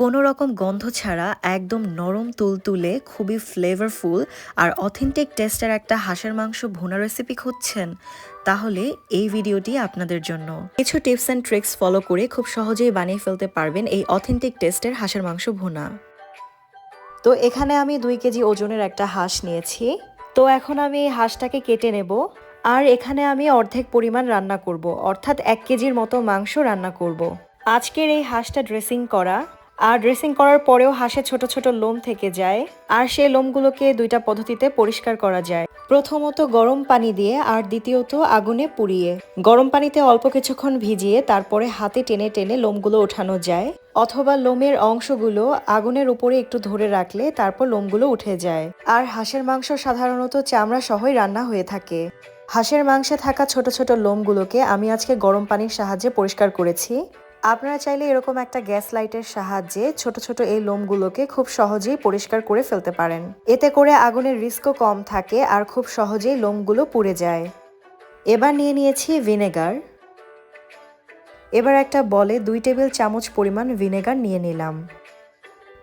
কোনো রকম গন্ধ ছাড়া একদম নরম তুলতুলে খুবই ফ্লেভারফুল আর অথেন্টিক টেস্টের একটা হাঁসের মাংস ভুনা রেসিপি খুঁজছেন, তাহলে এই ভিডিওটি আপনাদের জন্য। কিছু টিপস অ্যান্ড ট্রিক্স ফলো করে খুব সহজেই বানিয়ে ফেলতে পারবেন এই অথেন্টিক টেস্টের হাঁসের মাংস ভুনা। তো এখানে আমি দুই কেজি ওজনের একটা হাঁস নিয়েছি। তো এখন আমি এই হাঁসটাকে কেটে নেব আর এখানে আমি অর্ধেক পরিমাণ রান্না করব, অর্থাৎ এক কেজির মতো মাংস রান্না করব। আজকের এই হাঁসটা ড্রেসিং করা আর ড্রেসিং করার পরেও হাঁসে ছোট ছোট লোম থেকে যায়, আর সেই লোমগুলোকে দুইটা পদ্ধতিতে পরিষ্কার করা যায়। প্রথমত গরম পানি দিয়ে আর দ্বিতীয়ত আগুনে পুড়িয়ে। গরম পানিতে অল্প কিছুক্ষণ ভিজিয়ে তারপরে হাতে টেনে টেনে লোমগুলো ওঠানো যায়, অথবা লোমের অংশগুলো আগুনের উপরে একটু ধরে রাখলে তারপর লোমগুলো উঠে যায়। আর হাঁসের মাংস সাধারণত চামড়া সহই রান্না হয়ে থাকে। হাঁসের মাংসে থাকা ছোট ছোট লোমগুলোকে আমি আজকে গরম পানির সাহায্যে পরিষ্কার করেছি। আপনারা চাইলে এরকম একটা গ্যাস লাইটের সাহায্যে ছোট ছোট এই লোমগুলোকে খুব সহজেই পরিষ্কার করে ফেলতে পারেন। এতে করে আগুনের রিস্কও কম থাকে আর খুব সহজেই লোমগুলো পুড়ে যায়। এবার নিয়ে নিয়েছি ভিনেগার। এবার একটা বলে দুই টেবিল চামচ পরিমাণ ভিনেগার নিয়ে নিলাম।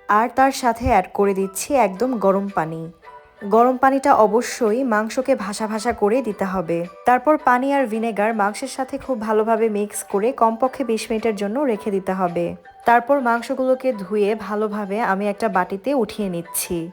আর তার সাথে অ্যাড করে দিচ্ছি একদম গরম পানি। গরম পানিটা অবশ্যই মাংসকে ভাসা ভাসা করে দিতে হবে। তারপর পানি আর ভিনেগার মাংসের সাথে খুব ভালোভাবে মিক্স করে কমপক্ষে বিশ মিনিটের জন্য রেখে দিতে হবে। তারপর মাংসগুলোকে ধুয়ে ভালোভাবে আমি একটা বাটিতে উঠিয়ে নিচ্ছি।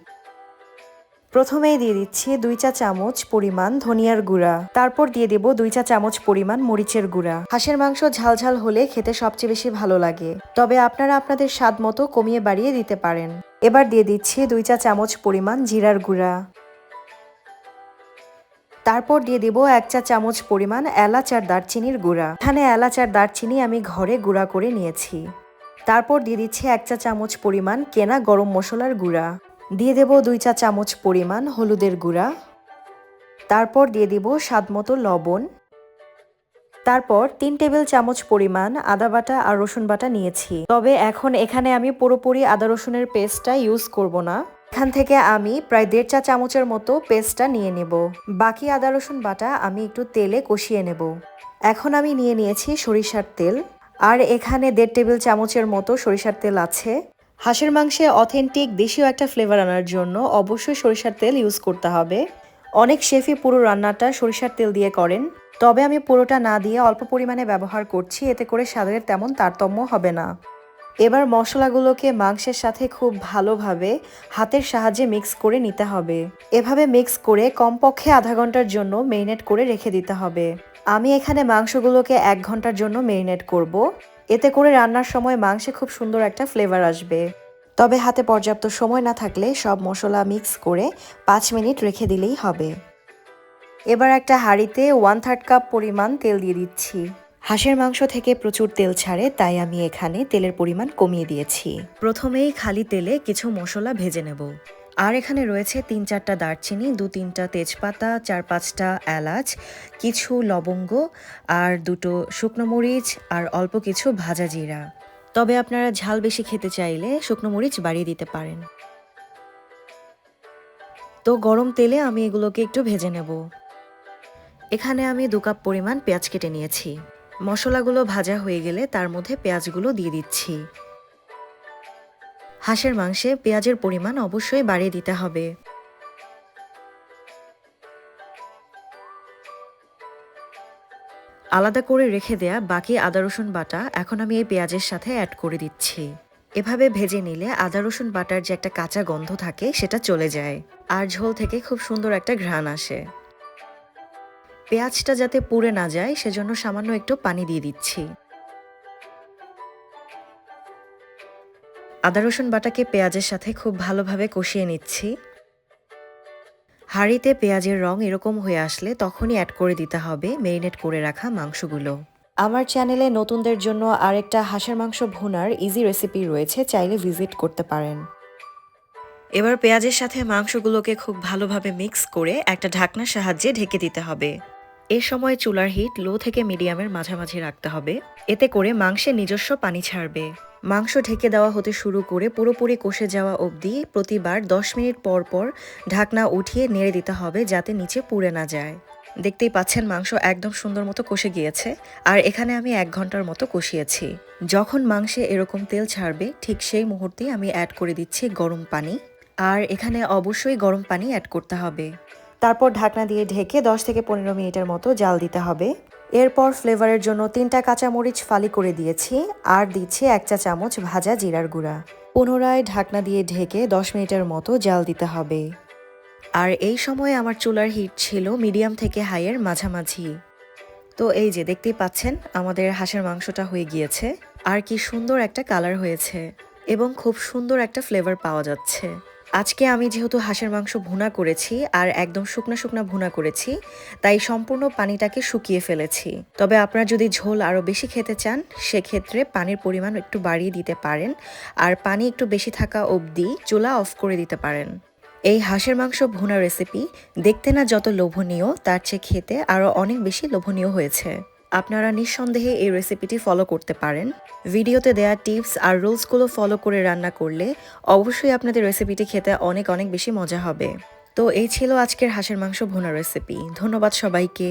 প্রথমেই দিয়ে দিচ্ছি দুই চা চামচ পরিমাণ ধনিয়ার গুঁড়া। তারপর দিয়ে দেব দুই চা চামচ পরিমাণ মরিচের গুঁড়া। হাঁসের মাংস ঝালঝাল হলে খেতে সবচেয়ে বেশি ভালো লাগে। তবে আপনারা আপনাদের স্বাদ মতো কমিয়ে বাড়িয়ে দিতে পারেন। এবার দিয়ে দিচ্ছি দুই চা চামচ পরিমাণ জিরার গুঁড়া। তারপর দিয়ে দেব এক চা চামচ পরিমাণ এলাচ আর দারচিনির গুঁড়া। এখানে এলাচ আর দারচিনি আমি ঘরে গুঁড়া করে নিয়েছি। তারপর দিয়ে দিচ্ছি এক চা চামচ পরিমাণ কেনা গরম মশলার গুঁড়া। দিয়ে দেব দুই চা চামচ পরিমাণ হলুদের গুঁড়া। তারপর দিয়ে দিব স্বাদ মতো লবণ। তারপর তিন টেবিল চামচ পরিমাণ আদা বাটা আর রসুন বাটা নিয়েছি। তবে এখন এখানে আমি পুরোপুরি আদা রসুনের পেস্টটা ইউজ করব না। এখান থেকে আমি প্রায় দেড় চা চামচের মতো পেস্টটা নিয়ে নেব। বাকি আদা রসুন বাটা আমি একটু তেলে কষিয়ে নেব। এখন আমি নিয়ে নিয়েছি সরিষার তেল। আর এখানে দেড় টেবিল চামচের মতো সরিষার তেল আছে। হাঁসের মাংসে অথেন্টিক দেশীয় একটা ফ্লেভার আনার জন্য অবশ্যই সরিষার তেল ইউজ করতে হবে। অনেক শেফই পুরো রান্নাটা সরিষার তেল দিয়ে করেন। তবে আমি পুরোটা না দিয়ে অল্প পরিমাণে ব্যবহার করছি, এতে করে স্বাদের তেমন তারতম্য হবে না। এবার মশলাগুলোকে মাংসের সাথে খুব ভালোভাবে হাতের সাহায্যে মিক্স করে নিতে হবে। এভাবে মিক্স করে কমপক্ষে আধা ঘণ্টার জন্য মেরিনেট করে রেখে দিতে হবে। আমি এখানে মাংসগুলোকে এক ঘণ্টার জন্য মেরিনেট করব। এতে করে রান্নার সময় মাংসে খুব সুন্দর একটা ফ্লেভার আসবে। তবে হাতে পর্যাপ্ত সময় না থাকলে সব মশলা মিক্স করে পাঁচ মিনিট রেখে দিলেই হবে। এবার একটা হাঁড়িতে ওয়ান থার্ড কাপ পরিমাণ তেল দিয়ে দিচ্ছি। হাঁসের মাংস থেকে প্রচুর তেল ছাড়ে, তাই আমি এখানে তেলের পরিমাণ কমিয়ে দিয়েছি। প্রথমেই খালি তেলে কিছু মশলা ভেজে নেব। আর এখানে রয়েছে তিন চারটা দারচিনি, দু তিনটা তেজপাতা, চার পাঁচটা এলাচ, কিছু লবঙ্গ আর দুটো শুকনো মরিচ আর অল্প কিছু ভাজা জিরা। তবে আপনারা ঝাল বেশি খেতে চাইলে শুকনো মরিচ বাড়িয়ে দিতে পারেন। তো গরম তেলে আমি এগুলোকে একটু ভেজে নেব। এখানে আমি দু কাপ পরিমাণ পেঁয়াজ কেটে নিয়েছি। মশলাগুলো ভাজা হয়ে গেলে তার মধ্যে পেঁয়াজগুলো দিয়ে দিচ্ছি। হাঁসের মাংসে পেঁয়াজের পরিমাণ অবশ্যই বাড়িয়ে দিতে হবে। আলাদা করে রেখে দেয়া বাকি আদা, রসুন বাটা এখন আমি এই পেঁয়াজের সাথে অ্যাড করে দিচ্ছি। এভাবে ভেজে নিলে আদা, রসুন বাটার যে একটা কাঁচা গন্ধ থাকে সেটা চলে যায়। আর ঝোল থেকে খুব সুন্দর একটা ঘ্রাণ আসে। পেঁয়াজটা যাতে পুড়ে না যায়, সেজন্য সামান্য একটু পানি দিয়ে দিচ্ছি। আদা, রসুন বাটাকে পেঁয়াজের সাথে খুব ভালোভাবে কষিয়ে নিচ্ছি। হাঁড়িতে পেঁয়াজের রং এরকম হয়ে আসলে তখনই অ্যাড করে দিতে হবে মেরিনেট করে রাখা মাংসগুলো। আমার চ্যানেলে নতুনদের জন্য আরেকটা হাঁসের মাংস ভুনার ইজি রেসিপি রয়েছে, চাইলে ভিজিট করতে পারেন। এবার পেঁয়াজের সাথে মাংসগুলোকে খুব ভালোভাবে মিক্স করে একটা ঢাকনার সাহায্যে ঢেকে দিতে হবে। এ সময় চুলার হিট লো থেকে মিডিয়ামের মাঝামাঝি রাখতে হবে। এতে করে মাংসের নিজস্ব পানি ছাড়বে। মাংস ঢেকে দেওয়া হতে শুরু করে পুরোপুরি কষে যাওয়া অবধি প্রতিবার দশ মিনিট পর পর ঢাকনা উঠিয়ে নেড়ে দিতে হবে যাতে নিচে পুড়ে না যায়। দেখতেই পাচ্ছেন মাংস একদম সুন্দর মতো কষে গিয়েছে। আর এখানে আমি এক ঘণ্টার মতো কষিয়েছি। যখন মাংসে এরকম তেল ছাড়বে, ঠিক সেই মুহূর্তেই আমি অ্যাড করে দিচ্ছি গরম পানি। আর এখানে অবশ্যই গরম পানি অ্যাড করতে হবে। তারপর ঢাকনা দিয়ে ঢেকে 10 থেকে পনেরো মিনিটের মতো জাল দিতে হবে। এরপর ফ্লেভারের জন্য তিনটা কাঁচামরিচ ফালি করে দিয়েছি আর দিচ্ছি এক চা চামচ ভাজা জিরার গুঁড়া। পুনরায় ঢাকনা দিয়ে ঢেকে 10 মিনিটের মতো জাল দিতে হবে। আর এই সময় আমার চুলার হিট ছিল মিডিয়াম থেকে হাইয়ের মাঝামাঝি। তো এই যে দেখতেই পাচ্ছেন, আমাদের হাঁসের মাংসটা হয়ে গিয়েছে। আর কি সুন্দর একটা কালার হয়েছে এবং খুব সুন্দর একটা ফ্লেভার পাওয়া যাচ্ছে। আজকে আমি যেহেতু হাঁসের মাংস ভুনা করেছি আর একদম শুকনা শুকনা ভুনা করেছি, তাই সম্পূর্ণ পানিটাকে শুকিয়ে ফেলেছি। তবে আপনারা যদি ঝোল আরও বেশি খেতে চান, সেক্ষেত্রে পানির পরিমাণ একটু বাড়িয়ে দিতে পারেন আর পানি একটু বেশি থাকা অবধি চুলা অফ করে দিতে পারেন। এই হাঁসের মাংস ভুনা রেসিপি দেখতে না যত লোভনীয়, তার চেয়ে খেতে আরও অনেক বেশি লোভনীয় হয়েছে। আপনারা নিঃসন্দেহে এই রেসিপিটি ফলো করতে পারেন। ভিডিওতে দেওয়া টিপস আর রুলসগুলো ফলো করে রান্না করলে অবশ্যই আপনাদের রেসিপিটি খেতে অনেক অনেক বেশি মজা হবে। তো এই ছিল আজকের হাঁসের মাংস ভোনা রেসিপি ধন্যবাদ সবাইকে।